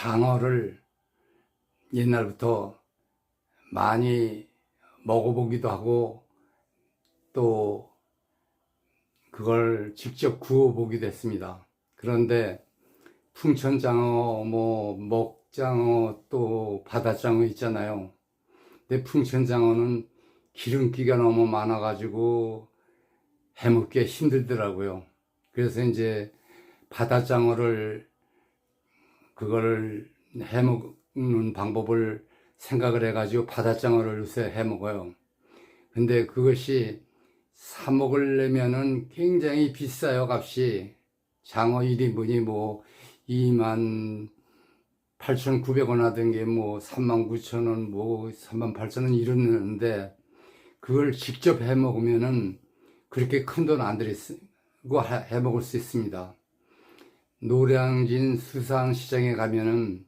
장어를 옛날부터 많이 먹어보기도 하고 또 그걸 직접 구워보기도 했습니다. 그런데 풍천장어, 뭐 먹장어, 또 바다장어 있잖아요. 근데 풍천장어는 기름기가 너무 많아가지고 해먹기 힘들더라고요. 그래서 이제 바다장어를 그거를 해먹는 방법을 생각을 해가지고 바다장어를 요새 해먹어요. 근데 그것이 사 먹으려면은 굉장히 비싸요, 값이. 장어 1인분이 뭐 2만 8,900원 하던 게 뭐 3만 9천원, 뭐 3만 8천원 이러는데 그걸 직접 해 먹으면은 그렇게 큰 돈 안 들이고 해 먹을 수 있습니다. 노량진 수산시장에 가면은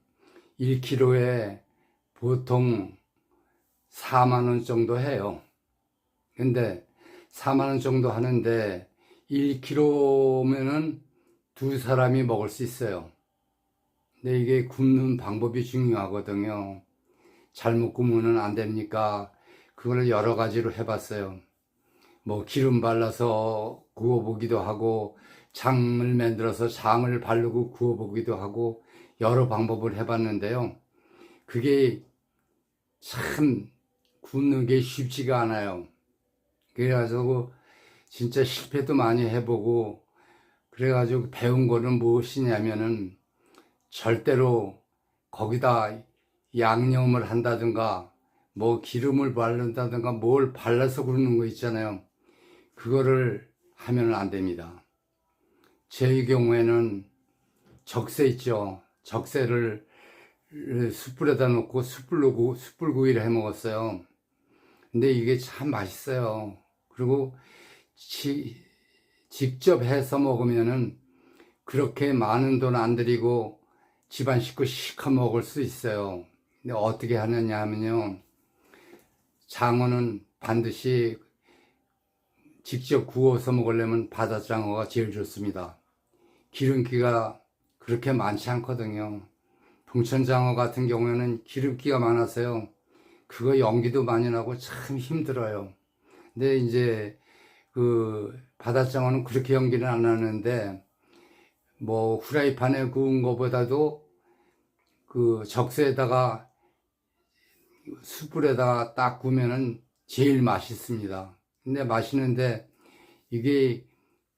1kg에 보통 4만원 정도 해요. 근데 4만원 정도 하는데 1kg면은 두 사람이 먹을 수 있어요. 근데 이게 굽는 방법이 중요하거든요. 잘못 구우면 안 됩니까? 그거를 여러 가지로 해봤어요. 뭐 기름 발라서 구워보기도 하고 장을 만들어서 장을 바르고 구워보기도 하고 여러 방법을 해봤는데요. 그게 참 굽는 게 쉽지가 않아요. 그래가지고 진짜 실패도 많이 해보고 그래가지고 배운 거는 무엇이냐면은 절대로 거기다 양념을 한다든가 뭐 기름을 바른다든가 뭘 발라서 굽는 거 있잖아요. 그거를 하면 안 됩니다. 제 경우에는 적세 있죠. 적세를 숯불에다 놓고 숯불로 구, 숯불구이를 해 먹었어요. 근데 이게 참 맛있어요. 그리고 지, 직접 해서 먹으면은 그렇게 많은 돈 안 들이고 집안 식구 시커 먹을 수 있어요. 근데 어떻게 하느냐 하면요. 장어는 반드시 직접 구워서 먹으려면 바다장어가 제일 좋습니다. 기름기가 그렇게 많지 않거든요. 동천장어 같은 경우에는 기름기가 많아서요. 그거 연기도 많이 나고 참 힘들어요. 근데 이제 그 바다장어는 그렇게 연기는 안 나는데 뭐 후라이팬에 구운 것보다도 그 적세에다가 숯불에다가 딱 구우면은 제일 맛있습니다. 근데 맛있는데 이게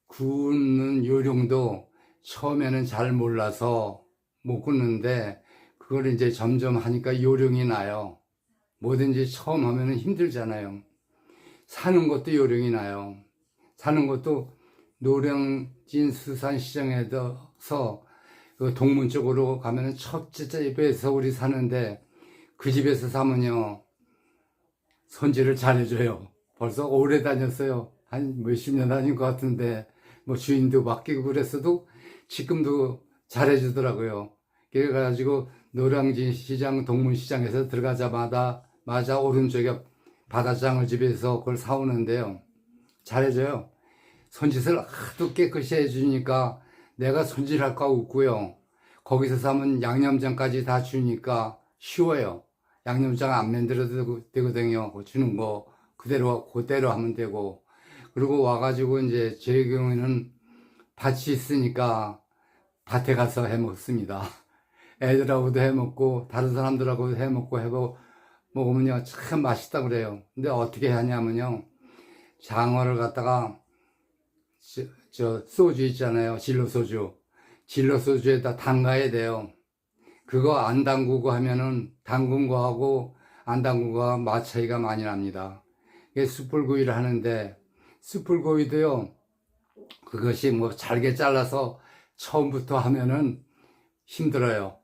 구우는 요령도 처음에는 잘 몰라서 못 굽는데 그걸 이제 점점 하니까 요령이 나요. 뭐든지 처음 하면은 힘들잖아요. 사는 것도 요령이 나요. 사는 것도 노량진 수산시장에서 그 동문 쪽으로 가면은 첫째 집에서 우리 사는데 그 집에서 사면요 손질을 잘해줘요. 벌써 오래 다녔어요. 한 몇십 년 다닌 것 같은데 뭐 주인도 바뀌고 그랬어도 지금도 잘해주더라고요. 그래가지고 노량진 시장 동문시장에서 들어가자마자 마자 오른쪽에 바다장을 집에서 그걸 사오는데요. 잘해줘요. 손짓을 하도 깨끗이 해주니까 내가 손질할까 웃고요. 거기서 사면 양념장까지 다 주니까 쉬워요. 양념장 안 만들어도 되거든요. 주는 거 그대로 그대로 하면 되고 그리고 와가지고 이제 제 경우에는 밭이 있으니까 밭에 가서 해 먹습니다. 애들하고도 해 먹고 다른 사람들하고도 해 먹고 해 먹으면요 참 맛있다 그래요. 근데 어떻게 하냐면요 장어를 갖다가 저, 저 소주 있잖아요. 진로 소주. 진로 소주에다 담가야 돼요. 그거 안 담그고 하면은 담근 거하고 안 담근 거가 맛 차이가 많이 납니다. 이게 숯불구이를 하는데 숯불구이도요. 그것이 뭐 잘게 잘라서 처음부터 하면은 힘들어요.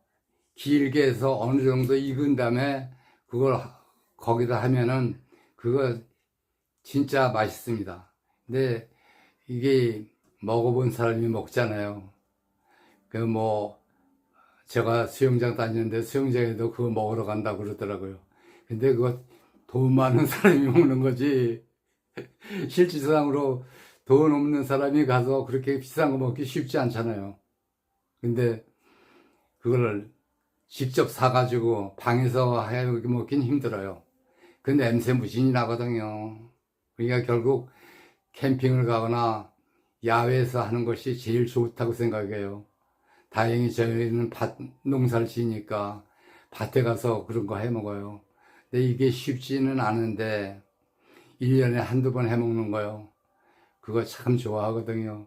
길게 해서 어느 정도 익은 다음에 그걸 거기다 하면은 그거 진짜 맛있습니다. 근데 이게 먹어본 사람이 먹잖아요. 그 뭐 제가 수영장 다니는데 수영장에도 그거 먹으러 간다고 그러더라고요. 근데 그거 돈 많은 사람이 먹는 거지. 실질상으로 돈 없는 사람이 가서 그렇게 비싼 거 먹기 쉽지 않잖아요. 근데 그거를 직접 사가지고 방에서 해 먹긴 힘들어요. 그 냄새 무진이 나거든요. 그러니까 결국 캠핑을 가거나 야외에서 하는 것이 제일 좋다고 생각해요. 다행히 저희는 밭 농사를 지니까 밭에 가서 그런 거 해 먹어요. 근데 이게 쉽지는 않은데 1년에 한두 번 해 먹는 거요. 그거 참 좋아하거든요.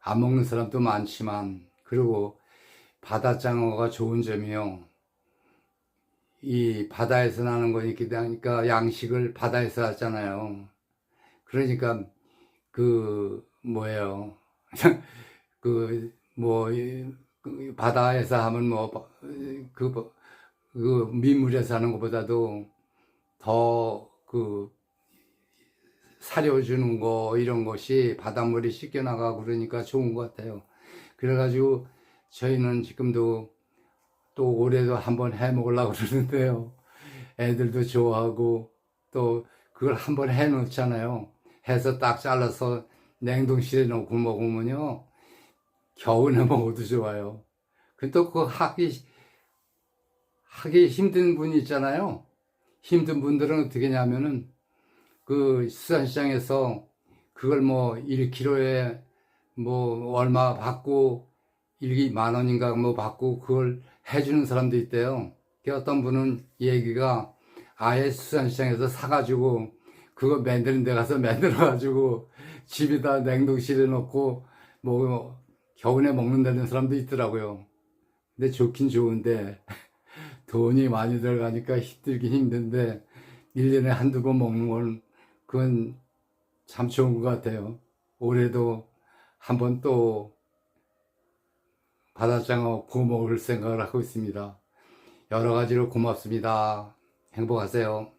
안 먹는 사람도 많지만 그리고 바다장어가 좋은 점이요. 이 바다에서 나는 거니까 양식을 바다에서 하잖아요. 그러니까 그 뭐예요? 그뭐 바다에서 하면 뭐그 그 민물에서 하는 것보다도 더그 사려주는 거 이런 것이 바닷물이 씻겨 나가고 그러니까 좋은 것 같아요. 그래가지고 저희는 지금도 또 올해도 한번 해 먹으려고 그러는데요. 애들도 좋아하고 또 그걸 한번 해 놓잖아요. 해서 딱 잘라서 냉동실에 넣고 먹으면요. 겨울에 먹어도 좋아요. 또그 하기, 하기 힘든 분 있잖아요. 힘든 분들은 어떻게 하냐면은 그 수산시장에서 그걸 뭐 1kg에 뭐 얼마 받고 일기 만 원인가 뭐 받고 그걸 해주는 사람도 있대요. 그 어떤 분은 얘기가 아예 수산시장에서 사가지고 그거 만드는 데 가서 만들어가지고 집에다 냉동실에 넣고 뭐 겨울에 먹는다는 사람도 있더라고요. 근데 좋긴 좋은데 돈이 많이 들어가니까 힘들긴 힘든데 1년에 한두 번 먹는 건 그건 참 좋은 것 같아요. 올해도 한번 또 바다장어 구워 먹을 생각을 하고 있습니다. 여러 가지로 고맙습니다. 행복하세요.